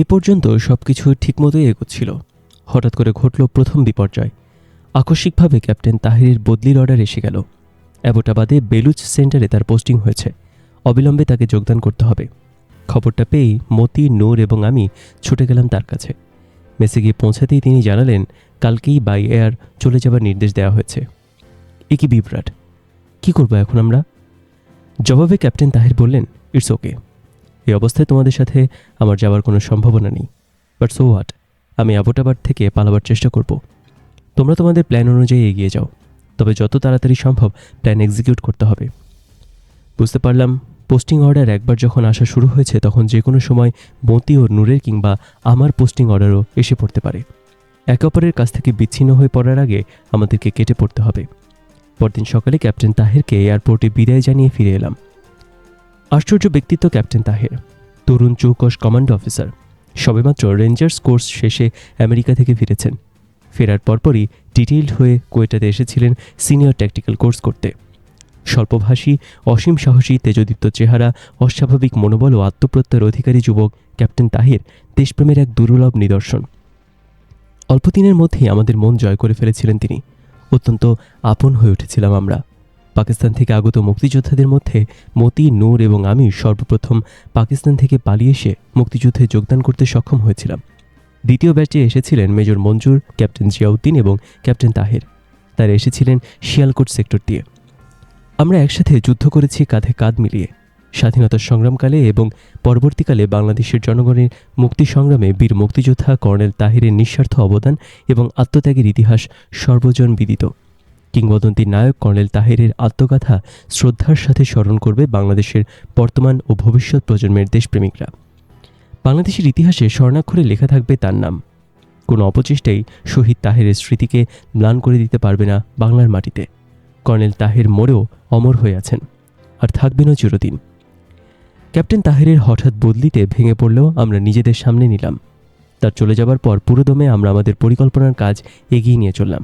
এ পর্যন্ত সব কিছু ঠিকমতোই এগোচ্ছিল। হঠাৎ করে ঘটল প্রথম বিপর্যয়। আকস্মিকভাবে ক্যাপ্টেন তাহিরের বদলির অর্ডার এসে গেল। অ্যাবোটাবাদে বেলুচ সেন্টারে তার পোস্টিং হয়েছে। অবিলম্বে তাকে যোগদান করতে হবে। খবরটা পেয়েই মতি, নূর এবং আমি ছুটে গেলাম তার কাছে। মেসে গিয়ে পৌঁছাতেই তিনি জানালেন, কালকেই বাই এয়ার চলে যাবার নির্দেশ দেওয়া হয়েছে। এ কি বিভ্রাট। কী করব এখন আমরা? জবাবে ক্যাপ্টেন তাহির বললেন, ইটস ওকে। এই অবস্থায় তোমাদের সাথে আমার যাওয়ার কোনো সম্ভাবনা নেই। বাট সো হোয়াট আমি অ্যাবোটাবাদ থেকে পালাবার চেষ্টা করব। তোমরা তোমাদের প্ল্যান অনুযায়ী এগিয়ে যাও। তবে যত তাড়াতাড়ি সম্ভব প্ল্যান এক্সিকিউট করতে হবে। বুঝতে পারলাম পোস্টিং অর্ডার একবার যখন আসা শুরু হয়েছে, তখন যে কোনো সময় মতি ও নূরের কিংবা আমার পোস্টিং অর্ডারও এসে পড়তে পারে। একে অপরের কাছ থেকে বিচ্ছিন্ন হয়ে পড়ার আগে আমাদেরকে কেটে পড়তে হবে। পরদিন সকালে ক্যাপ্টেন তাহেরকে এয়ারপোর্টে বিদায় জানিয়ে ফিরে এলাম। আশ্চর্য ব্যক্তিত্ব ক্যাপ্টেন তাহের, তরুণ চৌকশ কমান্ড অফিসার, সবেমাত্র রেঞ্জার্স কোর্স শেষে আমেরিকা থেকে ফিরেছেন। ফেরার পরপরই ডিটেইলড হয়ে কোয়েটাতে এসেছিলেন সিনিয়র ট্যাকটিক্যাল কোর্স করতে। স্বল্পভাষী, অসীম সাহসী, তেজদীপ্ত চেহারা, অস্বাভাবিক মনোবল ও আত্মপ্রত্যয়ের অধিকারী যুবক ক্যাপ্টেন তাহির দেশপ্রেমের এক দুর্লভ নিদর্শন। অল্পদিনের মধ্যেই আমাদের মন জয় করে ফেলেছিলেন তিনি। অত্যন্ত আপন হয়ে উঠেছিলাম আমরা। পাকিস্তান থেকে আগত মুক্তিযোদ্ধাদের মধ্যে মতি, নূর এবং আমি সর্বপ্রথম পাকিস্তান থেকে পালিয়ে এসে মুক্তিযুদ্ধে যোগদান করতে সক্ষম হয়েছিলাম। দ্বিতীয় ব্যাচে এসেছিলেন মেজর মঞ্জুর, ক্যাপ্টেন জিয়াউদ্দিন এবং ক্যাপ্টেন তাহের। তারা এসেছিলেন শিয়ালকোট সেক্টর দিয়ে। আমরা একসাথে যুদ্ধ করেছি কাঁধে কাঁধ মিলিয়ে। স্বাধীনতা সংগ্রামকালে এবং পরবর্তীকালে বাংলাদেশের জনগণের মুক্তি সংগ্রামে বীর মুক্তিযোদ্ধা কর্নেল তাহিরের নিঃস্বার্থ অবদান এবং আত্মত্যাগের ইতিহাস সর্বজন বিদিত। কিংবদন্তি নায়ক কর্নেল তাহিরের আত্মকথা শ্রদ্ধার সাথে স্মরণ করবে বাংলাদেশের বর্তমান ও ভবিষ্যৎ প্রজন্মের দেশপ্রেমিকরা। বাংলাদেশের ইতিহাসে স্বর্ণাক্ষরে লেখা থাকবে তার নাম। কোনো অপচেষ্টাই শহীদ তাহেরের স্মৃতিকে ম্লান করে দিতে পারবে না বাংলার মাটিতে। কর্নেল তাহের মোড়েও অমর হয়ে আছেন, আর থাকবেনও চিরদিন। ক্যাপ্টেন তাহেরের হঠাৎ বদলিতে ভেঙে পড়লেও আমরা নিজেদের সামনে নিলাম। তার চলে যাবার পর পুরোদমে আমরা আমাদের পরিকল্পনার কাজ এগিয়ে নিয়ে চললাম।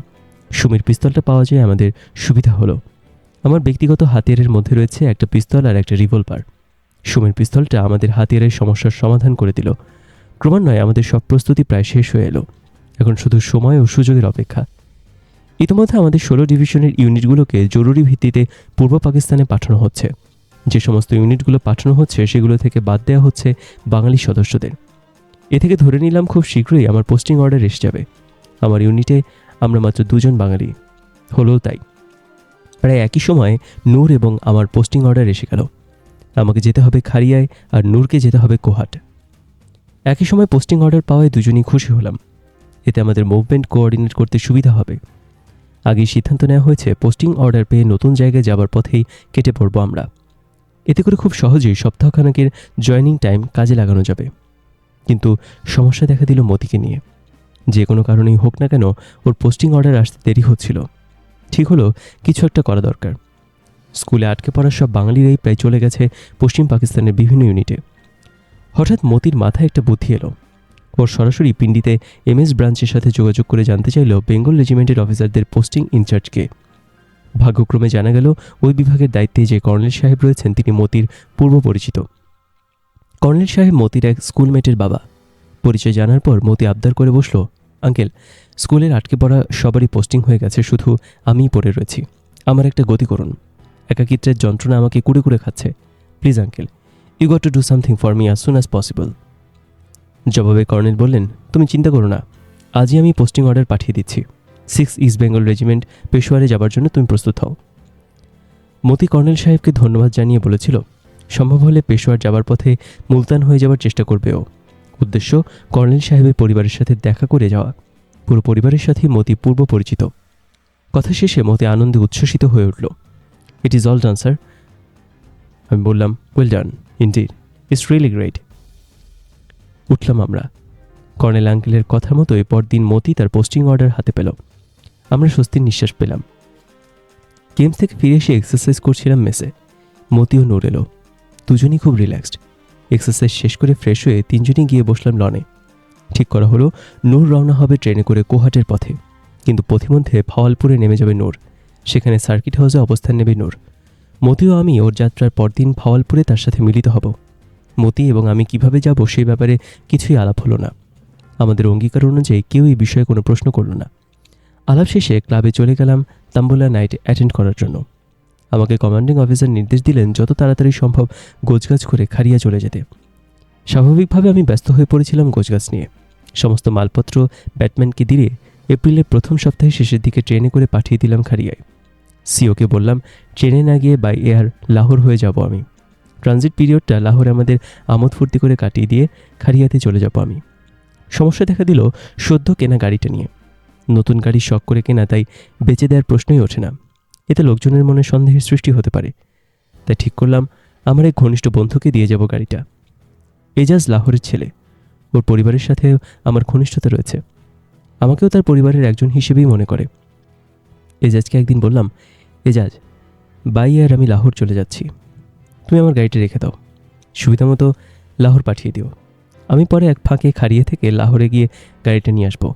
সুমির পিস্তলটা পাওয়া যায় আমাদের সুবিধা হলো। আমার ব্যক্তিগত হাতিয়ারের মধ্যে রয়েছে একটা পিস্তল আর একটা রিভলভার। সুমির পিস্তলটা আমাদের হাতিয়ারের সমস্যার সমাধান করে দিল। ক্রমান্বয়ে আমাদের সব প্রস্তুতি প্রায় শেষ হয়ে এলো। এখন শুধু সময় ও সুযোগের অপেক্ষা। ইতিমধ্যে আমাদের ষোলো ডিভিশনের ইউনিটগুলোকে জরুরি ভিত্তিতে পূর্ব পাকিস্তানে পাঠানো হচ্ছে। যে সমস্ত ইউনিটগুলো পাঠানো হচ্ছে, সেগুলো থেকে বাদ দেওয়া হচ্ছে বাঙালি সদস্যদের। এ থেকে ধরে নিলাম খুব শীঘ্রই আমার পোস্টিং অর্ডার এসে যাবে। আমার ইউনিটে আমরা মাত্র দুজন বাঙালি। হলেও তাই। প্রায় একই সময় নূর এবং আমার পোস্টিং অর্ডার এসে গেল। আমাকে যেতে হবে খারিয়ায় আর নূরকে যেতে হবে কোহাট। একই সময় পোস্টিং অর্ডার পাওয়ায় দুজনেই খুশি হলাম। এতে আমাদের মুভমেন্ট কোঅর্ডিনেট করতে সুবিধা হবে। আগেই সিদ্ধান্ত নেওয়া হয়েছে পোস্টিং অর্ডার পেয়ে নতুন জায়গায় যাবার পথেই কেটে পড়ব আমরা। এতে করে খুব সহজেই সপ্তাহখানেকের জয়নিং টাইম কাজে লাগানো যাবে। কিন্তু সমস্যা দেখা দিল মতিকে নিয়ে। যে কোনো কারণেই হোক না কেন, ওর পোস্টিং অর্ডার আসতে দেরি হচ্ছিল। ঠিক হলো, কিছু একটা করা দরকার। স্কুলে আটকে পড়া সব বাঙালিরাই প্রায় চলে গেছে পশ্চিম পাকিস্তানের বিভিন্ন ইউনিটে হঠাৎ মতির মাথায় একটা বুদ্ধি এলো। ওর সরাসরি পিন্ডিতে এমএস ব্রাঞ্চের সাথে যোগাযোগ করে জানতে চাইল বেঙ্গল রেজিমেন্টের অফিসারদের পোস্টিং ইনচার্জকে ভাগ্যক্রমে জানা গেল, ওই বিভাগের দায়িত্বে যে কর্নেল সাহেব রয়েছেন, তিনি মতির পূর্ব পরিচিত। কর্নেল সাহেব মতির এক স্কুলমেটের বাবা। পরিচয় জানার পর মতি আবদার করে বসল আঙ্কেল, স্কুলের আটকে পড়া সবারই পোস্টিং হয়ে গেছে, শুধু আমিই পড়ে রয়েছি। আমার একটা গতি করুন। একাকিত্বের যন্ত্রণা আমাকে কুড়ে কুড়ে খাচ্ছে। Please uncle you got to do something for me as soon as possible জবাবে কর্নেল বললেন, তুমি চিন্তা করো না। আজই আমি পোস্টিং অর্ডার পাঠিয়ে দিচ্ছি। সিক্স ইস্ট বেঙ্গল রেজিমেন্ট পেশোয়ারে যাবার জন্য তুমি প্রস্তুত হও। মতি কর্নেল সাহেবকে ধন্যবাদ জানিয়ে বলেছিল, সম্ভব হলে পেশোয়ার যাবার পথে মুলতান হয়ে যাওয়ার চেষ্টা করবে ও। উদ্দেশ্য কর্নেল সাহেবের পরিবারের সাথে দেখা করে যাওয়া। পুরো পরিবারের সাথেই মতি পূর্ব পরিচিত। কথা শেষে মতি আনন্দে উচ্ছ্বসিত হয়ে উঠল। It is all done sir আমি বললাম well done indeed it's really great উঠলাম আমরা। কর্নেল আঙ্কেলের কথার মতোই পরদিন মতি তার পোস্টিং অর্ডার হাতে পেল। আমরা স্বস্তির নিঃশ্বাস পেলাম। গেমস থেকে ফিরে এসে এক্সারসাইজ করছিলাম মেসে। মতিও নূর এলো। দুজনই খুব রিল্যাক্সড এক্সারসাইজ শেষ করে ফ্রেশ হয়ে তিনজনই গিয়ে বসলাম লনে। ঠিক করা হলো, নূর রওনা হবে ট্রেনে করে কোহাটের পথে। কিন্তু পথিমধ্যে ফাওয়ালপুরে নেমে যাবে নূর। সেখানে সার্কিট হাউসে অবস্থান নেবে নূর। মতিও আমি ওর যাত্রার পরদিন ফাওয়ালপুরে তার সাথে মিলিত হব। মতি এবং আমি কীভাবে যাব সেই ব্যাপারে কিছুই আলাপ হলো না। আমাদের অঙ্গীকার অনুযায়ী কেউ এই বিষয়ে কোনো প্রশ্ন করল না। আলাপ শেষে ক্লাবে চলে গেলাম তাম্বুলা নাইট অ্যাটেন্ড করার জন্য। আমাকে কমান্ডিং অফিসার নির্দেশ দিলেন যত তাড়াতাড়ি সম্ভব গোছগাছ করে খারিয়া চলে যেতে। স্বাভাবিকভাবে আমি ব্যস্ত হয়ে পড়েছিলাম গোছগাছ নিয়ে। সমস্ত মালপত্র ব্যাটম্যানকে দিয়ে এপ্রিলের প্রথম সপ্তাহে শেষের দিকে ট্রেনে করে পাঠিয়ে দিলাম খারিয়ায় সিওকে বললাম, ট্রেনে না গিয়ে বাই এয়ার লাহোর হয়ে যাব আমি। ট্রানজিট পিরিয়ডটা লাহোরে আমাদের আমোদ ফুর্তি করে কাটিয়ে দিয়ে খারিয়াতে চলে যাব আমি। সমস্যা দেখা দিল সদ্য কেনা গাড়িটা নিয়ে। নতুন গাড়ি শখ করে কেনা তাই বেঁচে দেওয়ার প্রশ্নই ওঠে না। এতে লোকজনের মনে সন্দেহের সৃষ্টি হতে পারে। তাই ঠিক করলাম, আমার এক ঘনিষ্ঠ বন্ধুকে দিয়ে যাব গাড়িটা। এজাজ লাহোরের ছেলে। ওর পরিবারের সাথে আমার ঘনিষ্ঠতা রয়েছে। আমাকেও তার পরিবারের একজন হিসেবেই মনে করে। এজাজকে একদিন বললাম, এজাজ, বাই আর আমি লাহোর চলে যাচ্ছি। তুমি আমার গাড়িটা রেখে দাও। সুবিধা মতো লাহোর পাঠিয়ে দিও। আমি পরে এক ফাঁকে খাড়িয়ে থেকে লাহোরে গিয়ে গাড়িটা নিয়ে আসব।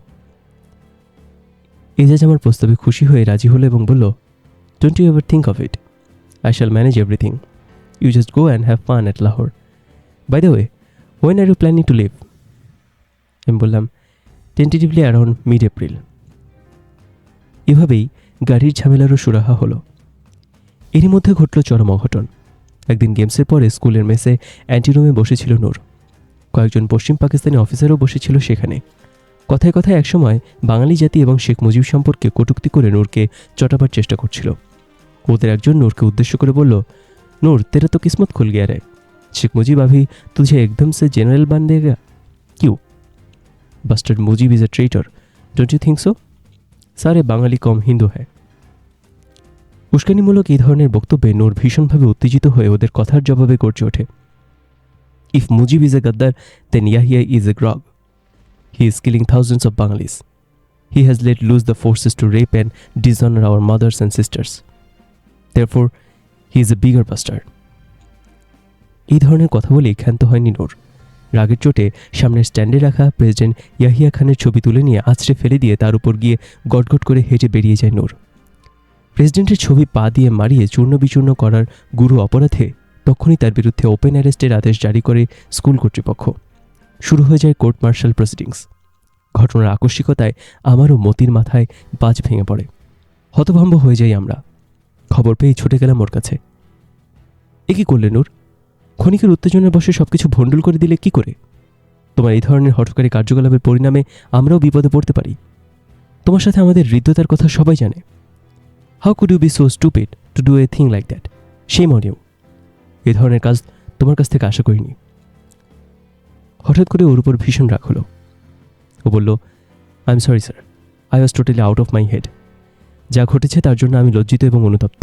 এজাজ আমার প্রস্তাবে খুশি হয়ে রাজি হলো এবং বলল don't you ever think of it I shall manage everything you just go and have fun at Lahore by the way when are you planning to leave আমি বললাম টেন্টেটিভলি অ্যারাউন্ড মিড এপ্রিল এভাবেই গাড়ির ঝামেলারও সুরাহা হলো। এরই মধ্যে ঘটল চরম অঘটন। একদিন গেমসের পরে স্কুলের মেসে অ্যান্টিরুমে বসেছিল নূর। কয়েকজন পশ্চিম পাকিস্তানি অফিসারও বসেছিল সেখানে। কথায় কথায় একসময় বাঙালি জাতি এবং শেখ মুজিব সম্পর্কে কটূক্তি করে নূরকে চটাবার চেষ্টা করছিল। ওদের একজন নূরকে উদ্দেশ্য করে বলল নূর তেরা তো কিসমত খুল গিয়া রে शेख मुजीब अभी तुझे एकदम से जनरल बन देगा क्यों bastard Mujib is a traitor don't you think so সারে বাঙালি কম হিন্দু হ্যায় উস্কানিমূলক এই ধরনের বক্তব্যে নূর ভীষণভাবে উত্তেজিত হয়ে ওদের কথার জবাবে গর্জে ওঠে if Mujib is a গদ্দার then Yahya is a rogue he is killing thousands of Bengalis he has let loose the forces to rape and dishonour our mothers and sisters Therefore he is a bigger bastard এই ধরনের কথা বলেই ক্ষান্ত হয়নি নূর রাগের চোটে সামনের স্ট্যান্ডে রাখা প্রেসিডেন্ট ইয়াহিয়া খানের ছবি তুলে নিয়ে আছড়ে ফেলে দিয়ে তার উপর গিয়ে গটগট করে হেঁটে বেরিয়ে যায় নূর। প্রেসিডেন্টের ছবি পা দিয়ে মারিয়ে চূর্ণ বিচূর্ণ করার গুরু অপরাধে তখনই তার বিরুদ্ধে ওপেন অ্যারেস্টের আদেশ জারি করে স্কুল কর্তৃপক্ষ। শুরু হয়ে যায় কোর্ট মার্শাল প্রসিডিংস। ঘটনার আকস্মিকতায় আমারও মতির মাথায় বাজ ভেঙে পড়ে। হতভম্ব হয়ে যাই আমরা। খবর পেয়ে ছুটে গেলাম ওর কাছে। এ কি করলে নূর? ক্ষণিকের উত্তেজনার বসে সব কিছু ভণ্ডুল করে দিলে কি করে? তোমার এই ধরনের হঠকারী কার্যকলাপের পরিণামে আমরাও বিপদে পড়তে পারি। তোমার সাথে আমাদের হৃদ্যতার কথা সবাই জানে। How could you be so stupid to do a thing like that সেই মনেও এ ধরনের কাজ তোমার কাছ থেকে আশা করিনি। হঠাৎ করে ওর উপর ভীষণ রাগ হলো। ও বলল I am sorry sir I was totally out of my head যা ঘটেছে তার জন্য আমি লজ্জিত এবং অনুতপ্ত।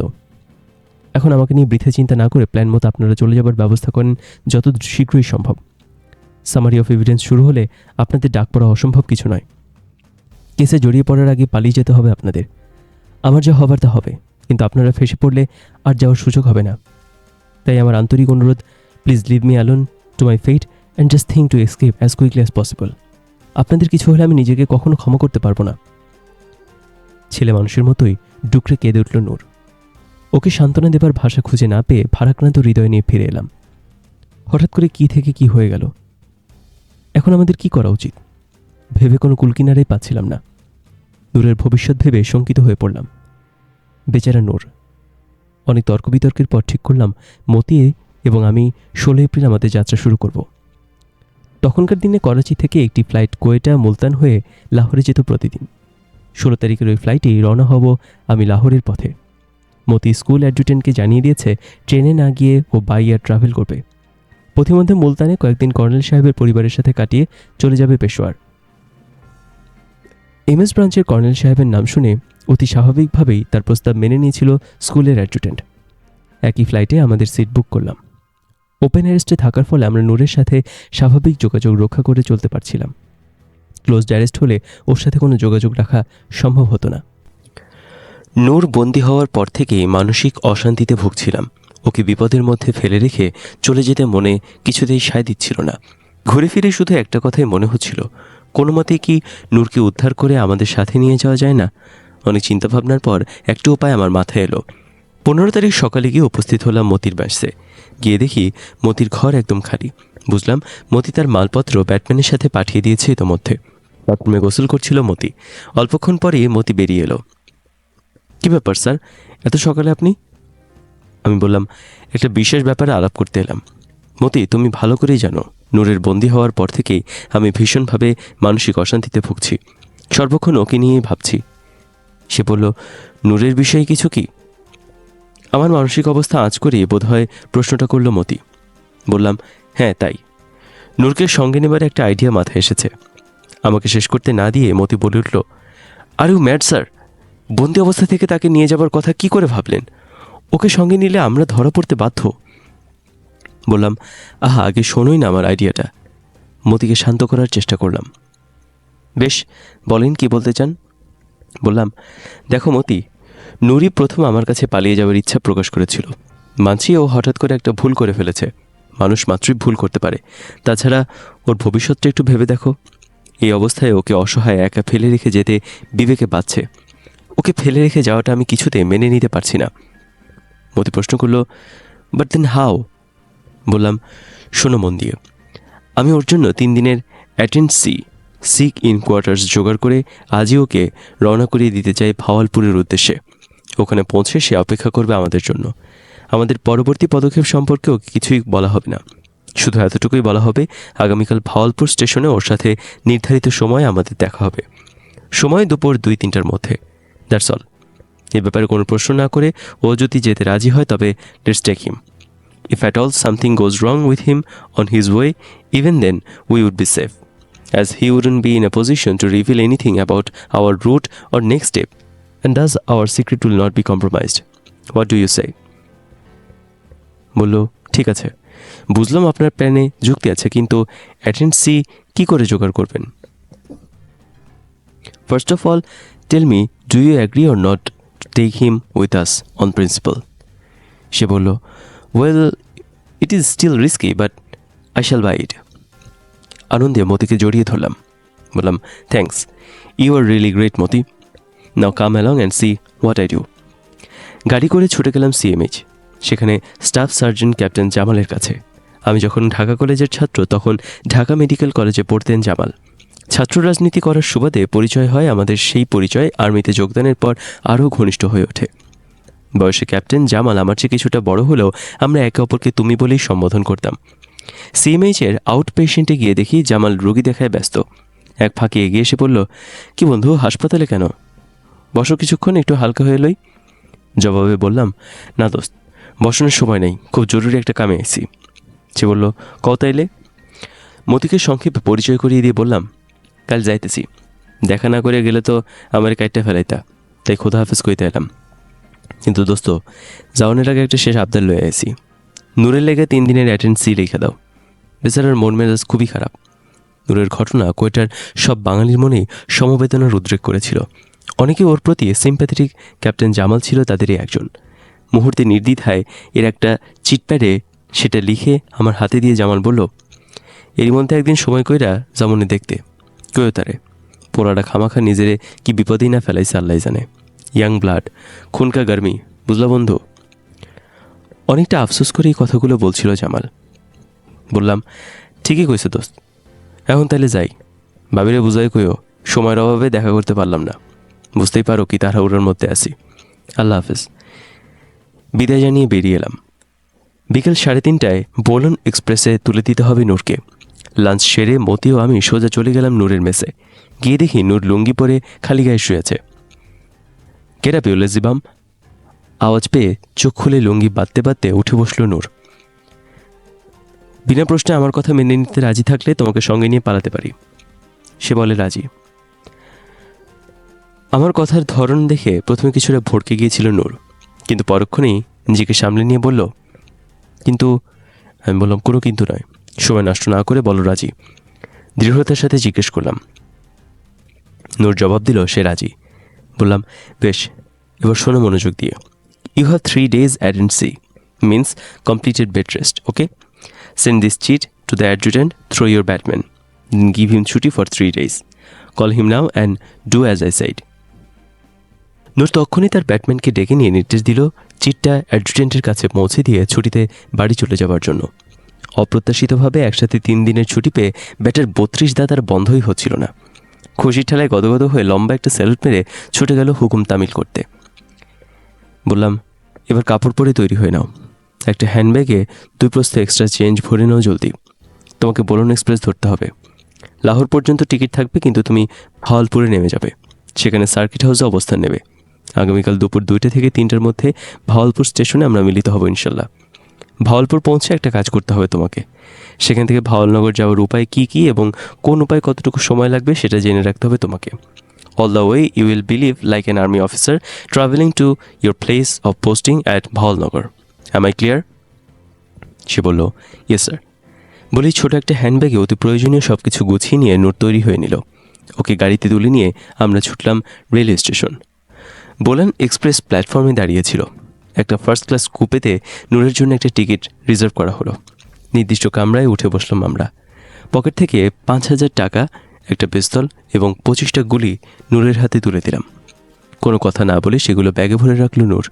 এখন আমাকে নিয়ে বৃথা চিন্তা না করে প্ল্যান মতো আপনারা চলে যাবার ব্যবস্থা করেন যত শীঘ্রই সম্ভব। সামারি অফ এভিডেন্স শুরু হলে আপনাদের ডাক পড়া অসম্ভব কিছু নয়। কেসে জড়িয়ে পড়ার আগে পালিয়ে যেতে হবে আপনাদের। আমার যা হবার তা হবে, কিন্তু আপনারা ফেসে পড়লে আর যাওয়ার সুযোগ হবে না। তাই আমার আন্তরিক অনুরোধ please leave me alone to my fate and just think to escape as quickly as possible আপনাদের কিছু হলে আমি নিজেকে কখনো ক্ষমা করতে পারব না। ছেলে মানুষের মতোই ডুকরে কেঁদে উঠল নূর। ওকে সান্ত্বনা দেবার ভাষা খুঁজে না পেয়ে ভারাক্রান্ত হৃদয় নিয়ে ফিরে এলাম। হঠাৎ করে কি থেকে কি হয়ে গেল? এখন আমাদের কি করা উচিত? ভেবে কোনো কুলকিনারাই পাচ্ছিলাম না। নূরের ভবিষ্যৎ ভেবে শঙ্কিত হয়ে পড়লাম। বেচারা নূর। অনেক তর্ক বিতর্কের পর ঠিক করলাম মতিয়ে এবং আমি ষোলো এপ্রিল আমাদের যাত্রা শুরু করব। তখনকার দিনে করাচি থেকে একটি ফ্লাইট কোয়েটা মুলতান হয়ে লাহোরে যেত প্রতিদিন। ষোলো তারিখের ওই ফ্লাইটেই রওনা হব আমি লাহোরের পথে। মতি স্কুল অ্যাডজুটেন্টকে জানিয়ে দিয়েছে, ট্রেনে না গিয়ে ও বাই এয়ার ট্রাভেল করবে। পথিমধ্যে মুলতানে কয়েকদিন কর্নেল সাহেবের পরিবারের সাথে কাটিয়ে চলে যাবে পেশোয়ার। এমএস ব্রাঞ্চের কর্নেল সাহেবের নাম শুনে অতি স্বাভাবিকভাবেই তার প্রস্তাব মেনে নিয়েছিল স্কুলের অ্যাডজুটেন্ট। একই ফ্লাইটে আমাদের সিট বুক করলাম। ওপেন অ্যারেস্টে থাকার ফলে আমরা নূরের সাথে স্বাভাবিক যোগাযোগ রক্ষা করে চলতে পারছিলাম। ক্লোজড অ্যারেস্ট হলে ওর সাথে কোনো যোগাযোগ রাখা সম্ভব হতো না। নূর বন্দী হওয়ার পর থেকেই মানসিক অশান্তিতে ভুগছিলাম। ওকে বিপদের মধ্যে ফেলে রেখে চলে যেতে মনে কিছুতেই সায় দিচ্ছিল না। ঘুরে ফিরে শুধু একটা কথাই মনে হচ্ছিল, কোনো মতে কি নূরকে উদ্ধার করে আমাদের সাথে নিয়ে যাওয়া যায় না? অনেক চিন্তাভাবনার পর একটা উপায় আমার মাথায় এলো। পনেরো তারিখ সকালে গিয়ে উপস্থিত হলাম মতির ব্যাসে গিয়ে দেখি মতির ঘর একদম খালি। বুঝলাম মতি তার মালপত্র ব্যাটম্যানের সাথে পাঠিয়ে দিয়েছে ইতোমধ্যে। বাথরুমে গোসল করছিল মতি। অল্পক্ষণ পরেই মতি বেরিয়ে এলো। কী ব্যাপার, স্যার? এত সকালে আপনি? আমি বললাম, একটা বিশেষ ব্যাপারে আলাপ করতে এলাম। মতি, তুমি ভালো করেই জানো, নূরের বন্দি হওয়ার পর থেকেই আমি ভীষণভাবে মানসিক অশান্তিতে ভুগছি। সর্বক্ষণ ওকে নিয়েই ভাবছি। সে বলল, নূরের বিষয়ে কিছু কি? আমার মানসিক অবস্থা আঁচ করিয়ে বোধহয় প্রশ্নটা করল মতি। বললাম হ্যাঁ তাই। নূরকে সঙ্গে নেবার একটা আইডিয়া মাথায় এসেছে। আমাকে শেষ করতে না দিয়ে মতি বলে উঠল, আর ইউ ম্যাড স্যার, বন্দি অবস্থা থেকে তাকে নিয়ে যাবার কথা কি করে ভাবলেন? ওকে সঙ্গে নিলে আমরা ধরা পড়তে বাধ্য। বললাম, আহা, আগে শোনোই না আমার আইডিয়াটা। মতিকে শান্ত করার চেষ্টা করলাম। বেশ, বলেন কি বলতে চান? বললাম, দেখো মতি, নুরি প্রথম আমার কাছে পালিয়ে যাওয়ার ইচ্ছা প্রকাশ করেছিল। মানছি ও হঠাৎ করে একটা ভুল করে ফেলেছে। মানুষ মাত্রই ভুল করতে পারে। তাছাড়া ওর ভবিষ্যৎটা একটু ভেবে দেখো। এই অবস্থায় ওকে অসহায় একা ফেলে রেখে যেতে বিবেকে বাচ্ছে ওকে ফেলে রেখে যাওয়াটা আমি কিছুতে মেনে নিতে পারছি না। মতি প্রশ্ন করল বাট দেন হাও বললাম, শোনো মন দিয়ে আমি ওর জন্য তিন দিনের অ্যাটেন্সি সিক ইন কোয়ার্টার্স জোগাড় করে আজই ওকে রওনা করিয়ে দিতে চাই ভাওয়ালপুরের উদ্দেশ্যে। ওখানে পৌঁছে সে অপেক্ষা করবে আমাদের জন্য। আমাদের পরবর্তী পদক্ষেপ সম্পর্কে ওকে কিছুই বলা হবে না। শুধু এতটুকুই বলা হবে, আগামীকাল ভাওয়ালপুর স্টেশনে ওর সাথে নির্ধারিত সময় আমাদের দেখা হবে। সময় দুপুর দুই, তিনটার মধ্যে। দ্যাটস অল এ ব্যাপারে কোনো প্রশ্ন না করে ও যদি যেতে রাজি হয়, তবে let's take him if at all something goes wrong with him on his way even then we would be safe as he wouldn't be in a position to reveal anything about our route or next step and does our secret will not be compromised what do you say বলল, ঠিক আছে। বুঝলাম আপনার প্ল্যানে যুক্তি আছে, কিন্তু অ্যাটেন্সি কি করে জোগাড় করবেন? First of all tell me do you agree or not take him with us on principle সে বলল well it is still risky but I shall buy it আনন্দে মতিকে জড়িয়ে ধরলাম। বললাম thanks you are really great Moti. Now come along and see what I do গাড়ি করে ছুটে গেলাম সিএমএইচ সেখানে স্টাফ সার্জন ক্যাপ্টেন জামালের কাছে। আমি যখন ঢাকা কলেজের ছাত্র, তখন ঢাকা মেডিকেল কলেজে পড়তেন জামাল। ছাত্র রাজনীতি করার সুবাদে পরিচয় হয় আমাদের সেই পরিচয় আর্মিতে যোগদানের পর আরও ঘনিষ্ঠ হয়ে ওঠে। বয়সে ক্যাপ্টেন জামাল আমার চেয়ে কিছুটা বড় হলেও আমরা একে অপরকে তুমি বলেই সম্বোধন করতাম। সিএমএইচের আউট পেশেন্টে গিয়ে দেখি জামাল রোগী দেখায় ব্যস্ত। এক ফাঁকে এগিয়ে এসে বলল, কি বন্ধু, হাসপাতালে কেন? বসো কিছুক্ষণ, একটু হালকা হয়ে লই। জবাবে বললাম, না দোস্ত, বসানোর সময় নেই, খুব জরুরি একটা কামে এসেছি। সে বলল কত মতিকে সংক্ষেপে পরিচয় করিয়ে দিয়ে বললাম, কাল যাইতেছি। দেখা না করে গেলে তো আমার কাইটটা ফেলাইতা। তাই খোদা হাফেজ কইতে এলাম। কিন্তু দোস্ত, যাওয়ানোর আগে একটা শেষ আবদার লয়ে আসি নূরের লেগে তিন দিনের অ্যাটেন্সি রেখে দাও। বেচারার মন মেজাজ খুবই খারাপ। নূরের ঘটনা কোয়েটার সব বাঙালির মনেই সমবেদনার উদ্রেক করেছিল। অনেকে ওর প্রতি সিম্প্যাথেটিক ক্যাপ্টেন জামাল ছিল তাদেরই একজন। মুহূর্তে নির্দ্বিধায় এর একটা চিটপ্যাডে সেটা লিখে আমার হাতে দিয়ে জামাল বলল এর মধ্যে একদিন সময় কইরা জামনে দেখতে। কয়ো তারে? পোড়াটা খামাখা নিজেরে কি বিপদেই না ফেলাইছে আল্লাহ জানে। ইয়াং ব্লাড, খুনকা গার্মি, বুঝলা বন্ধু? অনেকটা আফসোস করে এই কথাগুলো বলছিল জামাল। বললাম, ঠিকই কইছে দোস্ত। এখন তাহলে যাই। বাবিরে বুঝাই কইও, সময়ের অভাবে দেখা করতে পারলাম না। বুঝতেই পারো কি তাড়াহুড়োর মধ্যে আছি। আল্লাহ হাফেজ। বিদায় জানিয়ে বেরিয়ে এলাম। বিকেল সাড়ে তিনটায় বোলন এক্সপ্রেসে তুলে দিতে হবে নূরকে। লাঞ্চ সেরে মতি ও আমি সোজা চলে গেলাম নূরের মেসে। গিয়ে দেখি নূর লুঙ্গি পরে খালি গায়ে শুয়েছে কেরা পেউলে জিবাম? আওয়াজ পেয়ে চোখ খুলে লুঙ্গি বাঁধতে বাঁধতে উঠে বসল নূর। বিনা প্রশ্নে আমার কথা মেনে নিতে রাজি থাকলে তোমাকে সঙ্গে নিয়ে পালাতে পারি। সে বলে, রাজি। আমার কথার ধরন দেখে প্রথমে কিছুটা ভড়কে গিয়েছিল নূর। কিন্তু পরক্ষণেই নিজেকে সামলে নিয়ে বলল কিন্তু আমি বললাম, কোনো কিন্তু নয়। সময় নষ্ট না করে বলো, রাজি। দৃঢ়তার সাথে জিজ্ঞেস করলাম। নূর জবাব দিল, সে রাজি। বললাম, বেশ, এবার শোনো মনোযোগ দিয়ে। You have three days attendance means completed bed rest okay send this chit to the adjutant through your batman give him ছুটি for three days call him now and do as I said Noor তখনই তার ব্যাটম্যানকে ডেকে নিয়ে নির্দেশ দিল চিটটা অ্যাডজুটেন্টের কাছে পৌঁছে দিয়ে ছুটিতে বাড়ি চলে যাওয়ার জন্য। অপ্রত্যাশিতভাবে একসাথে তিন দিনের ছুটি পেয়ে ব্যাটের বত্রিশ দাদার বন্ধই হচ্ছিল না। খুশির ঠেলায় গদগদ হয়ে লম্বা একটা স্যালুট মেরে ছুটে গেল হুকুম তামিল করতে। বললাম, এবার কাপড় পরে তৈরি হয়ে নাও। একটা হ্যান্ডব্যাগে দুই প্রস্ত এক্সট্রা চেঞ্জ ভরে নাও জলদি। তোমাকে বলুন এক্সপ্রেস ধরতে হবে। লাহোর পর্যন্ত টিকিট থাকবে, কিন্তু তুমি ভাওয়ালপুরে নেমে যাবে। সেখানে সার্কিট হাউসে অবস্থান নেবে। আগামীকাল দুপুর দুইটা থেকে তিনটার মধ্যে ভাওয়ালপুর স্টেশনে আমরা মিলিত হব ইনশাল্লাহ। ভাওয়ালপুর পৌঁছে একটা কাজ করতে হবে তোমাকে। সেখান থেকে ভাওয়ালনগর যাওয়ার উপায় কী কী এবং কোন উপায় কতটুকু সময় লাগবে সেটা জেনে রাখতে হবে তোমাকে। All the way you will believe like an army officer travelling to your place of posting at Bahawalnagar am I clear সে বলল ইয়েস স্যার বলেই ছোট একটা হ্যান্ডব্যাগে অতি প্রয়োজনীয় সব কিছু গুছিয়ে নিয়ে নোট তৈরি হয়ে নিল। ওকে গাড়িতে তুলে নিয়ে আমরা ছুটলাম রেলওয়ে স্টেশন বোলান এক্সপ্রেস প্ল্যাটফর্মে দাঁড়িয়েছিল। একটা ফার্স্ট ক্লাস কুপেতে নূরের জন্য একটা টিকিট রিজার্ভ করা হলো। নির্দিষ্ট কামরায় উঠে বসলাম আমরা। পকেট থেকে পাঁচ হাজার টাকা, একটা পিস্তল এবং পঁচিশটা গুলি নূরের হাতে তুলে দিলাম। কোনো কথা না বলে সেগুলো ব্যাগে ভরে রাখল নূর।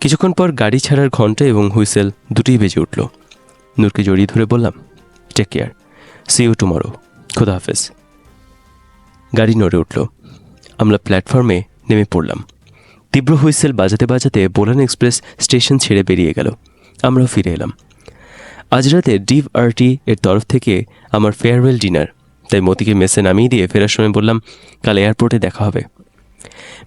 কিছুক্ষণ পর গাড়ি ছাড়ার ঘণ্টা এবং হুইসেল দুটোই বেজে উঠল। নূরকে জড়িয়ে ধরে বললাম take care see you tomorrow খোদা হাফেজ. গাড়ি নড়ে উঠল। আমরা প্ল্যাটফর্মে নেমে পড়লাম। তীব্র হুইসেল বাজাতে বাজাতে বোলান এক্সপ্রেস স্টেশন ছেড়ে বেরিয়ে গেল। আমরাও ফিরে এলাম। আজ রাতে ডিভ আরটি এর তরফ থেকে আমার ফেয়ারওয়েল ডিনার তাই মতিকে মেসে নামিয়ে দিয়ে ফেরার সময় বললাম, কাল এয়ারপোর্টে দেখা হবে।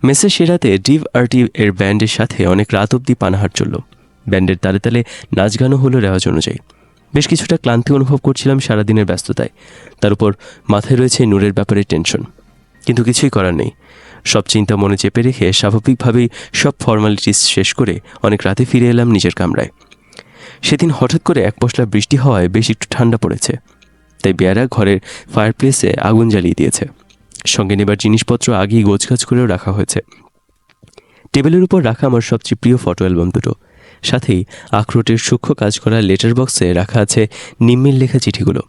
মেসে সে রাতে ডিভ আরটি এর ব্যান্ডের সাথে অনেক রাত অবধি পানাহার চলল। ব্যান্ডের তালে তালে নাচ গানও হলো রেওয়াজ অনুযায়ী। বেশ কিছুটা ক্লান্তি অনুভব করছিলাম সারাদিনের ব্যস্ততায়। তার উপর মাথায় রয়েছে নূরের ব্যাপারে টেনশন কিন্তু কিছুই করার নেই। সব চিন্তা মনে চেপে রেখে স্বাভাবিকভাবেই সব ফর্মালিটিস শেষ করে অনেক রাতে ফিরে এলাম নিজের কামরায়। সেদিন হঠাৎ করে এক পশলা বৃষ্টি হওয়ায় বেশ একটু ঠান্ডা পড়েছে, তাই বেয়ারা ঘরের ফায়ারপ্লেসে আগুন জ্বালিয়ে দিয়েছে। সঙ্গে নেবার জিনিসপত্র আগেই গোছগাছ করেও রাখা হয়েছে। টেবিলের উপর রাখা আমার সবচেয়ে প্রিয় ফটো অ্যালবাম দুটো। সাথেই আখরোটের সূক্ষ্ম কাজ করা লেটার বক্সে রাখা আছে নিম্মির লেখা চিঠিগুলো।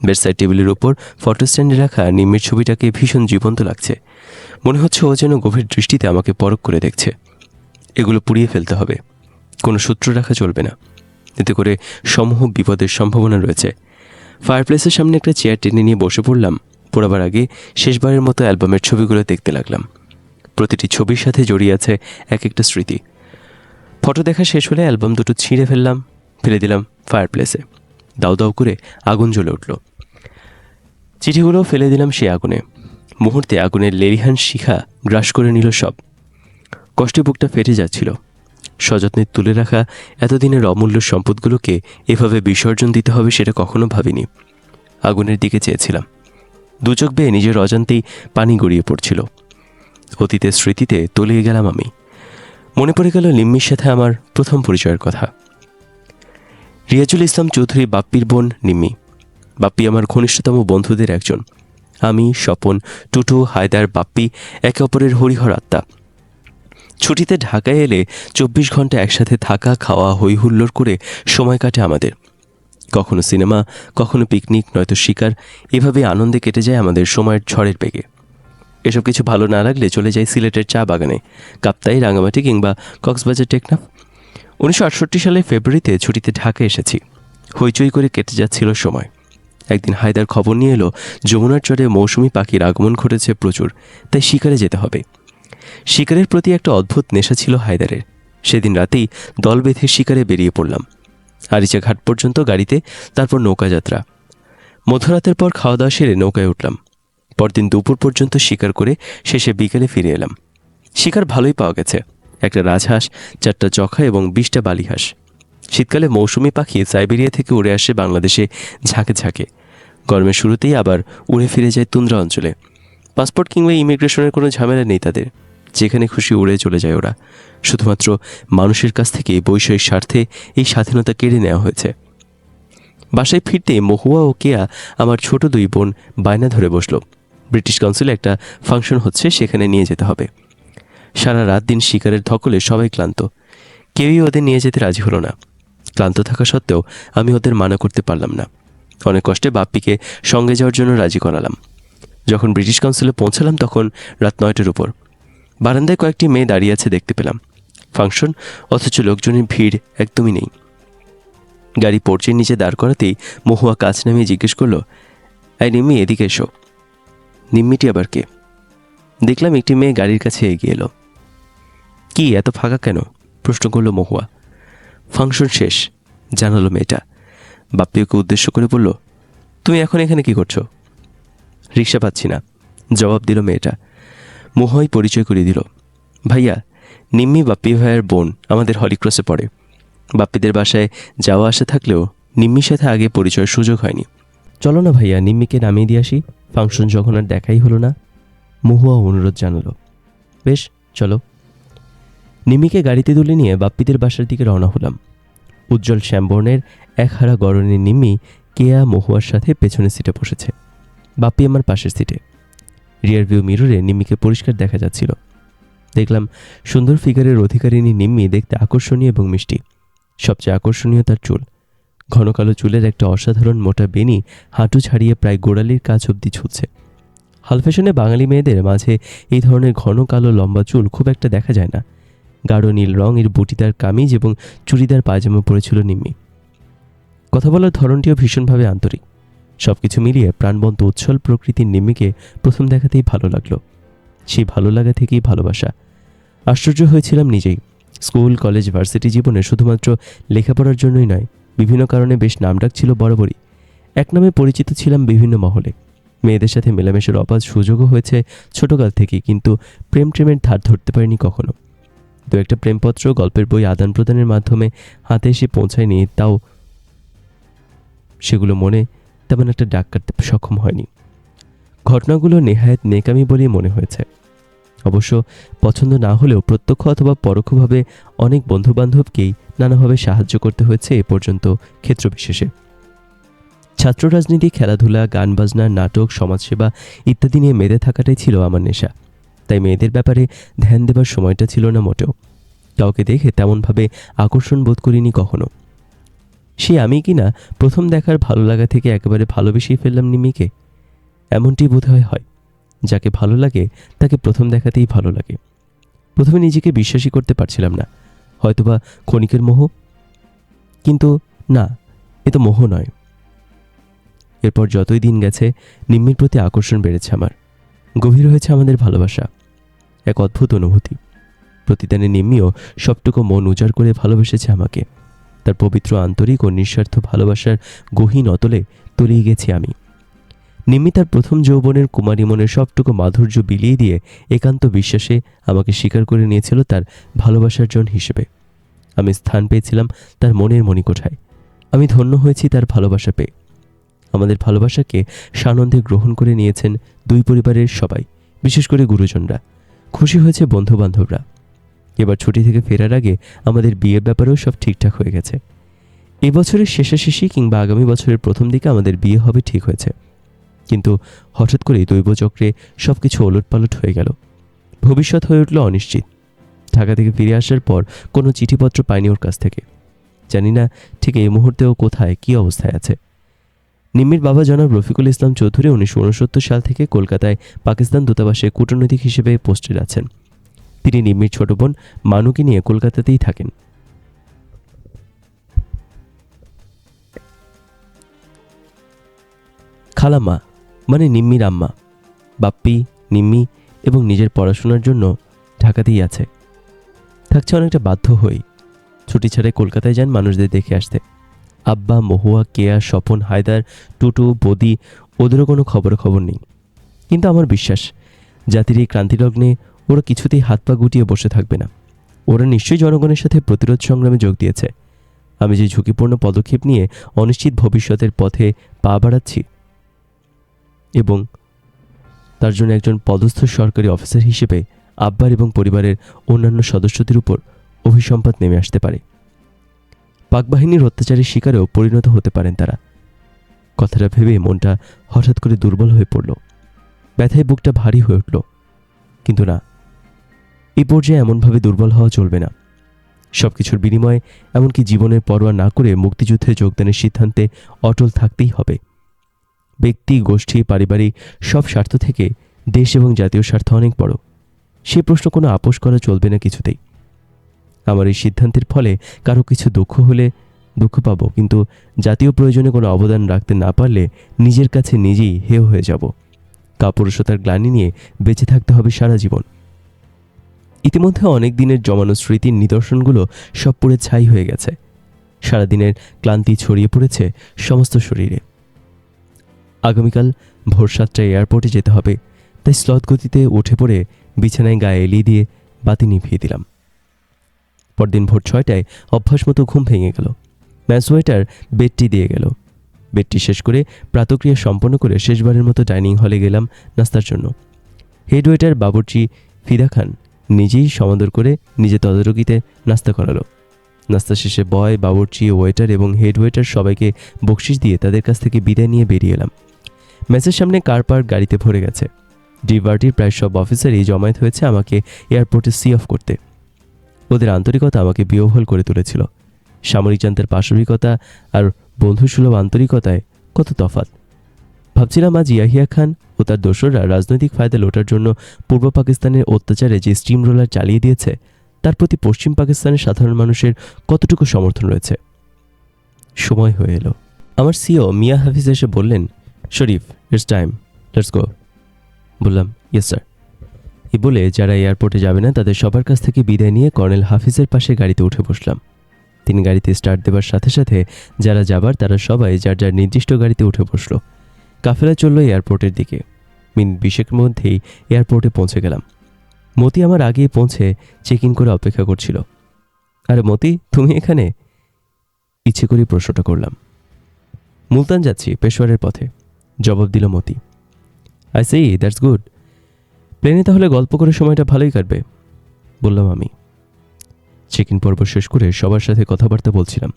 বেডসাইড টেবিলের উপর ফটো স্ট্যান্ডে রাখা নিম্মির ছবিটাকে ভীষণ জীবন্ত লাগছে। মনে হচ্ছে ও যেন গভীর দৃষ্টিতে আমাকে পরখ করে দেখছে। এগুলো পুড়িয়ে ফেলতে হবে। কোনো সূত্র রাখা চলবে না। এতে করে সমূহ বিপদের সম্ভাবনা রয়েছে। ফায়ারপ্লেসের সামনে একটা চেয়ার টেনে নিয়ে বসে পড়লাম। পড়াবার আগে শেষবারের মতো অ্যালবামের ছবিগুলো দেখতে লাগলাম। প্রতিটি ছবির সাথে জড়িয়ে আছে এক একটা স্মৃতি। ফটো দেখা শেষ হলে অ্যালবাম দুটো ছিঁড়ে ফেললাম, ফেলে দিলাম ফায়ারপ্লেসে। দাউ দাউ করে আগুন জ্বলে উঠল। চিঠিগুলো ফেলে দিলাম সেই আগুনে। মুহূর্তে আগুনের লেরিহান শিখা গ্রাস করে নিল সব। কষ্টে বুকটা ফেটে যাচ্ছিল। সযত্নে তুলে রাখা এতদিনের অমূল্য সম্পদগুলোকে এভাবে বিসর্জন দিতে হবে সেটা কখনো ভাবিনি। আগুনের দিকে চেয়েছিলাম। দুচোখ বেয়ে নিজের অজান্তেই পানি গড়িয়ে পড়ছিল। অতীতের স্মৃতিতে তলিয়ে গেলাম আমি। মনে পড়ে গেল লিম্মির সাথে আমার প্রথম পরিচয়ের কথা। রিয়াজুল ইসলাম চৌধুরী বাপ্পির বোন নিম্মি। বাপ্পি আমার ঘনিষ্ঠতম বন্ধুদের একজন। আমি, স্বপন, টুটু, হায়দার, বাপ্পি, একে অপরের হরিহর আত্মা। ছুটিতে ঢাকায় এলে চব্বিশ ঘণ্টা একসাথে থাকা, খাওয়া হই হুল্লোড় করে সময় কাটে আমাদের। কখনো সিনেমা, কখনো পিকনিক, নয়তো শিকার, এভাবে আনন্দে কেটে যায় আমাদের সময়ের ঝড়ের বেগে। এসব কিছু ভালো না লাগলে চলে যাই সিলেটের চা বাগানে, কাপ্তাই, রাঙামাটি কিংবা কক্সবাজার টেকনাফ। উনিশশো আটষট্টি সালে ফেব্রুয়ারিতে ছুটিতে ঢাকা এসেছি। হইচই করে কেটে যাচ্ছিল সময়। একদিন হায়দার খবর নিয়ে এলো, যমুনার চরে মৌসুমি পাখির আগমন ঘটেছে প্রচুর, তাই শিকারে যেতে হবে। শিকারের প্রতি একটা অদ্ভুত নেশা ছিল হায়দারের। সেদিন রাতেই দল বেঁধে শিকারে বেরিয়ে পড়লাম। আরিচা ঘাট পর্যন্ত গাড়িতে, তারপর নৌকাযাত্রা। মধ্যরাতের পর খাওয়া দাওয়া সেরে নৌকায় উঠলাম। পরদিন দুপুর পর্যন্ত শিকার করে শেষে বিকেলে ফিরে এলাম। শিকার ভালোই পাওয়া গেছে। একটা রাজহাঁস, চারটা চখা এবং বিশটা বালিহাঁস। শীতকালে মৌসুমি পাখি সাইবেরিয়া থেকে উড়ে আসে বাংলাদেশে ঝাঁকে ঝাঁকে। গরমের শুরুতেই আবার উড়ে ফিরে যায় তুন্দ্রা অঞ্চলে। পাসপোর্ট কিংবা ইমিগ্রেশনের কোনো ঝামেলা নেই তাদের। যেখানে খুশি উড়ে চলে যায় ওরা। শুধুমাত্র মানুষের কাছ থেকে বৈষয়িক স্বার্থে এই স্বাধীনতা কেড়ে নেওয়া হয়েছে। বাসায় ফিরতে মহুয়া ও কেয়া আমার ছোট দুই বোন বায়না ধরে বসল। ব্রিটিশ কাউন্সিলে একটা ফাংশন হচ্ছে, সেখানে নিয়ে যেতে হবে। সারা রাত দিন শিকারের ধকলে সবাই ক্লান্ত। কেউই ওদের নিয়ে যেতে রাজি হলো না। ক্লান্ত থাকা সত্ত্বেও আমি ওদের মানা করতে পারলাম না। অনেক কষ্টে বাপ্পিকে সঙ্গে যাওয়ার জন্য রাজি করালাম। যখন ব্রিটিশ কাউন্সিলে পৌঁছালাম তখন রাত নয়টার উপর। বারান্দায় কয়েকটি মেয়ে দাঁড়িয়ে আছে দেখতে পেলাম। ফাংশন, অথচ লোকজনের ভিড় একদমই নেই। গাড়ি পোর্চের নিচে দাঁড় করাতেই মহুয়া কাছ নামিয়ে জিজ্ঞেস করল, এই নিম্মি, এদিকে এসো। নিম্মিটি আবার কে? দেখলাম একটি মেয়ে গাড়ির কাছে এগিয়ে এলো। কি, এত ফাঁকা কেন? প্রশ্ন করল মহুয়া। ফাংশন শেষ। জানালো মেয়েটা। বাপ্পি ওকে উদ্দেশ্য করে বলল, তুমি এখন এখানে কি করছ? রিক্সা পাচ্ছি না। জবাব দিল মেয়েটা। মহুয়াই পরিচয় করিয়ে দিল, ভাইয়া, নিম্মি বাপ্পি ভাইয়ের বোন আমাদের হলিক্রসে পড়ে। বাপ্পিদের বাসায় যাওয়া আসা থাকলেও নিম্মির সাথে আগে পরিচয়ের সুযোগ হয়নি। চলো না ভাইয়া, নিম্মিকে নামিয়ে দিয়ে আসি। ফাংশন যখন আর দেখাই হলো না মহুয়া অনুরোধ জানালো, বেশ, চলো। নিমিকে গাড়িতে তুলে নিয়ে বাপ্পিদের বাসার দিকে রওনা হলাম। উজ্জ্বল শ্যামবর্ণের একহারা গরনের নিমি কেয়া মহুয়ার সাথে পেছনের সিটে বসেছে। বাপ্পি আমার পাশের সিটে। রিয়ার ভিউ মিররে নিমিকে পরিষ্কার দেখা যাচ্ছিল। দেখলাম সুন্দর ফিগারের অধিকারিণী নিম্মি দেখতে আকর্ষণীয় এবং মিষ্টি। সবচেয়ে আকর্ষণীয় তার চুল। ঘন কালো চুলের একটা অসাধারণ মোটা বেনি হাঁটু ছাড়িয়ে প্রায় গোড়ালির কাজ অবধি ঝুলছে হাল ফ্যাশনে বাঙালি মেয়েদের মাঝে এই ধরনের ঘন কালো লম্বা চুল খুব একটা দেখা যায় না। গাঢ় নীল রঙের বুটিদার কামিজ এবং চুড়িদার পায়জামা পরেছিল নিম্মি। কথা বলার ধরনটিও ভীষণভাবে আন্তরিক। সব কিছু মিলিয়ে প্রাণবন্ত উচ্ছল প্রকৃতির নিম্মিকে প্রথম দেখাতেই ভালো লাগল। সেই ভালো লাগা থেকেই ভালোবাসা। আশ্চর্য হয়েছিলাম নিজেই। স্কুল, কলেজ, ভার্সিটি জীবনে শুধুমাত্র লেখাপড়ার জন্যই নয়, বিভিন্ন কারণে বেশ নামডাক ছিল বরাবরই। এক নামে পরিচিত ছিলাম বিভিন্ন মহলে। মেয়েদের সাথে মেলামেশার অবাধ সুযোগও হয়েছে ছোটকাল থেকেই, কিন্তু প্রেম প্রেমের ধার ধরতে পারিনি কখনো। দু একটা প্রেমপত্র, গল্পের বই আদান প্রদানের মাধ্যমে হাতে এসে পৌঁছায়নি, তাও সেগুলো মনে তেমন একটা ডাক কাটতে সক্ষম হয়নি। ঘটনাগুলো নেহায়েত নেকামি বলেই মনে হয়েছে। অবশ্য পছন্দ না হলেও প্রত্যক্ষ অথবা পরোক্ষভাবে অনেক বন্ধুবান্ধবকেই নানাভাবে সাহায্য করতে হয়েছে এ পর্যন্ত ক্ষেত্রবিশেষে। ছাত্র রাজনীতি খেলাধুলা, গান বাজনা, নাটক, সমাজসেবা ইত্যাদি নিয়ে মেতে থাকাটাই ছিল আমার নেশা। তাই মেয়েদের ব্যাপারে ধ্যান দেবার সময়টা ছিল না মোটেও। কাউকে দেখে তেমনভাবে আকর্ষণ বোধ করিনি কখনো। সে আমি কি না প্রথম দেখার ভালো লাগা থেকে একেবারে ভালোবেসেই ফেললাম নিমিকে? এমনটি বোধহয় হয়। যাকে ভালো লাগে, তাকে প্রথম দেখাতেই ভালো লাগে। প্রথমে নিজেকে বিশ্বাসই করতে পারছিলাম না। হয়তোবা ক্ষণিকের মোহ? কিন্তু না, এ তো মোহ নয়। এরপর যতই দিন গেছে নিম্মির প্রতি আকর্ষণ বেড়েছে আমার। গভীর হয়েছে আমাদের ভালোবাসা। এক অদ্ভুত অনুভূতি। প্রতিদানে নিম্মিও সবটুকু মন উজাড় করে ভালোবেসেছে আমাকে। তার পবিত্র আন্তরিক ও নিঃস্বার্থ ভালোবাসার গহীন অতলে তলিয়ে গেছি আমি। নিম্মি তার প্রথম যৌবনের কুমারী মনের সবটুকু মাধুর্য বিলিয়ে দিয়ে একান্ত বিশ্বাসে আমাকে স্বীকার করে নিয়েছিল তার ভালোবাসার জন হিসেবে। আমি স্থান পেয়েছিলাম তার মনের মণিকোঠায়। আমি ধন্য হয়েছি তার ভালোবাসা পেয়ে। আমাদের ভালোবাসাকে সানন্দে গ্রহণ করে নিয়েছেন দুই পরিবারের সবাই, বিশেষ করে গুরুজনরা। খুশি হয়েছে বন্ধুবান্ধবরা। এবার ছুটি থেকে ফেরার আগে আমাদের বিয়ের ব্যাপারেও সব ঠিকঠাক হয়ে গেছে। এই বছরের শেষাশেষি কিংবা আগামী বছরের প্রথম দিকে আমাদের বিয়ে হবে ঠিক হয়েছে। কিন্তু হঠাৎ করেই দৈবচক্রে সব কিছু ওলটপালট হয়ে গেল। ভবিষ্যৎ হয়ে উঠল অনিশ্চিত। ঢাকা থেকে ফিরে আসার পর কোনো চিঠিপত্র পাইনি ওর কাছ থেকে। জানি না ঠিক এই মুহূর্তে ও কোথায়, কী অবস্থায় আছে। নিম্মির বাবা জনাব রফিকুল ইসলাম চৌধুরী উনিশশো উনসত্তর সাল থেকে কলকাতায় পাকিস্তান দূতাবাসে কূটনৈতিক হিসেবে পোস্টেড আছেন। তিনি নিম্মির ছোট বোন মানুকে নিয়ে কলকাতাতেই থাকেন। খালাম্মা মানে নিম্মির আম্মা, বাপ্পি, নিম্মি এবং নিজের পড়াশোনার জন্য ঢাকাতেই আছে। থাকছে অনেকটা বাধ্য হই ছুটি ছাড়ে কলকাতায় যান মানুষদের দেখে আসতে। আব্বা, মহুয়া, কেয়া, স্বপন, হায়দার, টুটু, বদি ওদেরও কোনো খবর খবর নেই। কিন্তু আমার বিশ্বাস, জাতির এই ক্রান্তিলগ্নে ওরা কিছুতেই হাত পা গুটিয়ে বসে থাকবে না। ওরা নিশ্চয়ই জনগণের সাথে প্রতিরোধ সংগ্রামে যোগ দিয়েছে। আমি যে ঝুঁকিপূর্ণ পদক্ষেপ নিয়ে অনিশ্চিত ভবিষ্যতের পথে পা বাড়াচ্ছি এবং তার জন্য একজন পদস্থ সরকারি অফিসার হিসেবে আব্বার এবং পরিবারের অন্যান্য সদস্যদের উপর অভিসম্পাত নেমে আসতে পারে। পাকবাহিনীর অত্যাচারের শিকারেও পরিণত হতে পারেন তারা। কথাটা ভেবে মনটা হঠাৎ করে দুর্বল হয়ে পড়ল। ব্যথায় বুকটা ভারী হয়ে উঠল। কিন্তু না এই পর্যায়ে এমনভাবে দুর্বল হওয়া চলবে না। সব কিছুর বিনিময়ে এমনকি জীবনের পরোয়া না করে মুক্তিযুদ্ধে যোগদানের সিদ্ধান্তে অটল থাকতেই হবে। ব্যক্তি, গোষ্ঠী, পারিবারিক সব স্বার্থ থেকে দেশ এবং জাতীয় স্বার্থ অনেক বড়। সেই প্রশ্ন কোনো আপোষ করা চলবে না কিছুতেই। আমার এই সিদ্ধান্তের ফলে কারও কিছু দুঃখ হলে দুঃখ পাবো। কিন্তু জাতীয় প্রয়োজনে কোনো অবদান রাখতে না পারলে নিজের কাছে নিজেই হেয় হয়ে যাব। কাপুরুষতার গ্লানি নিয়ে বেঁচে থাকতে হবে সারা জীবন। ইতিমধ্যে অনেক দিনের জমানো স্মৃতির নিদর্শনগুলো সব পুড়ে ছাই হয়ে গেছে। সারাদিনের ক্লান্তি ছড়িয়ে পড়েছে সমস্ত শরীরে। আগামীকাল ভোর সাতটায় এয়ারপোর্টে যেতে হবে, তাই স্লথ গতিতে উঠে পড়ে বিছানায় গায়ে এলিয়ে দিয়ে বাতি নিভিয়ে দিলাম। পরদিন ভোর ছয়টায় অভ্যাস মতো ঘুম ভেঙে গেল। ম্যাসওয়েটার বেডটি দিয়ে গেল। বেডটি শেষ করে প্রাতক্রিয়া সম্পন্ন করে শেষবারের মতো ডাইনিং হলে গেলাম নাস্তার জন্য। হেড ওয়েটার বাবুর্চি ফিদা খান নিজেই সমাদর করে নিজে তদারকিতে নাস্তা করালো। নাস্তা শেষে বয়, বাবুর্চি, ওয়েটার এবং হেড ওয়েটার সবাইকে বকশিস দিয়ে তাদের কাছ থেকে বিদায় নিয়ে বেরিয়ে এলাম। ম্যাচের সামনে কার পার্ক গাড়িতে ভরে গেছে। ডিভার্টির প্রায় সব অফিসারই জমায়েত হয়েছে আমাকে এয়ারপোর্টে সি অফ করতে। ওদের আন্তরিকতা আমাকে বিহ্বল করে তুলেছিল। সামরিক যন্ত্রের পাশবিকতা আর বন্ধুসুলভ আন্তরিকতায় কত তফাৎ। ভাবছিলাম আজ ইয়াহিয়া খান ও তার দোসররা রাজনৈতিক ফায়দা লোটার জন্য পূর্ব পাকিস্তানের অত্যাচারে যে স্টিম রোলার চালিয়ে দিয়েছে, তার প্রতি পশ্চিম পাকিস্তানের সাধারণ মানুষের কতটুকু সমর্থন রয়েছে? সময় হয়ে এলো। আমার সিও মিয়া হাফিজ এসে বললেন, Sharif it's time let's go বললাম ইয়েস স্যার বলে যারা এয়ারপোর্টে যাবে না, তাদের সবার কাছ থেকে বিদায় নিয়ে কর্নেল হাফিজের পাশে গাড়িতে উঠে বসলাম। তিনি গাড়িতে স্টার্ট দেবার সাথে সাথে যারা যাবার, তারা সবাই যার যার নির্দিষ্ট গাড়িতে উঠে বসল। কাফেলা চলল এয়ারপোর্টের দিকে। মিনিট বিশেকের মধ্যেই এয়ারপোর্টে পৌঁছে গেলাম। মতি আমার আগে পৌঁছে চেক ইন করে অপেক্ষা করছিল। আরে মতি, তুমি এখানে? ইচ্ছে করে প্রশ্নটা করলাম। মুলতান যাচ্ছি পেশোয়ারের পথে। জবাব দিল Moti. I see that's good প্লেনে তাহলে গল্প করে সময়টা ভালোই কাটবে, বললাম আমি। চেক ইন পর্ব শেষ করে সবার সাথে কথাবার্তা বলছিলাম।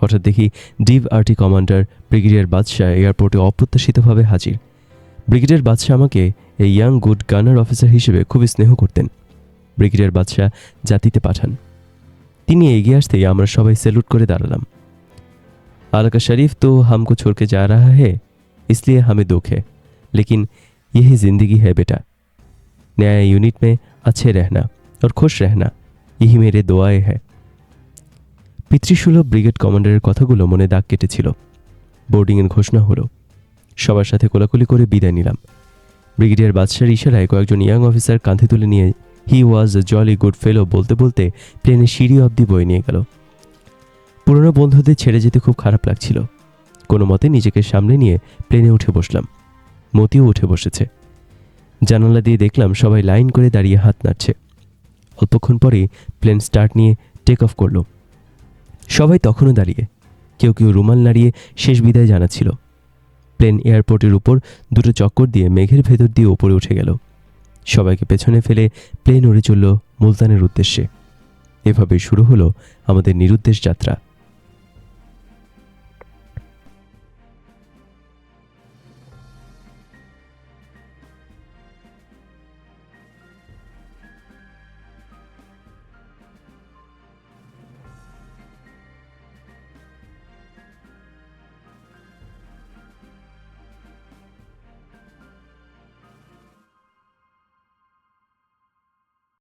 হঠাৎ দেখি ডিভ আর্টি কমান্ডার ব্রিগেডিয়ার বাদশাহ এয়ারপোর্টে অপ্রত্যাশিতভাবে হাজির। ব্রিগেডিয়ার বাদশাহ আমাকে এই ইয়াং গুড গানার অফিসার হিসেবে খুবই স্নেহ করতেন। ব্রিগেডিয়ার বাদশাহ জাতিতে পাঠান। তিনি এগিয়ে আসতেই আমরা সবাই স্যালুট করে দাঁড়ালাম। আলাকা শরীফ তো হামকো ছোড়কে যা রাহা হে, ইসলিয়ে হামে দুঃখ হে, লেকিন ইহি জিন্দিগি হ্যায় বেটা। नया यूनिट में अच्छे रहना और खुश रहना यही मेरे দোয়ায় है পিতৃসুলভ ব্রিগেড কমান্ডারের কথাগুলো মনে দাগ কেটেছিল বোর্ডিংয়ের ঘোষণা হলো সবার সাথে কোলাকুলি করে বিদায় নিলাম ব্রিগেডিয়ার বাদশার ইশারায় কয়েকজন ইয়াং অফিসার কাঁধে তুলে নিয়ে হি ওয়াজ এ জলি গুড ফেলো বলতে বলতে প্লেনে সিঁড়ি অবধি বয়ে নিয়ে গেল পুরনো বন্ধুদের ছেড়ে যেতে খুব খারাপ লাগছিল কোনো মতে নিজেকে সামনে নিয়ে প্লেনে উঠে বসলাম মতিও উঠে বসেছে জানালা দিয়ে দেখলাম সবাই লাইন করে দাঁড়িয়ে হাত নাড়ছে। অল্পক্ষণ পরেই প্লেন স্টার্ট নিয়ে টেক অফ করল। সবাই তখনও দাঁড়িয়ে, কেউ কেউ রুমাল নাড়িয়ে শেষ বিদায় জানাচ্ছিল। প্লেন এয়ারপোর্টের উপর দুটো চক্কর দিয়ে মেঘের ভেতর দিয়ে ওপরে উঠে গেল। সবাইকে পেছনে ফেলে প্লেন উড়ে চলল মুলতানের উদ্দেশ্যে। এভাবে শুরু হলো আমাদের নিরুদ্দেশ যাত্রা।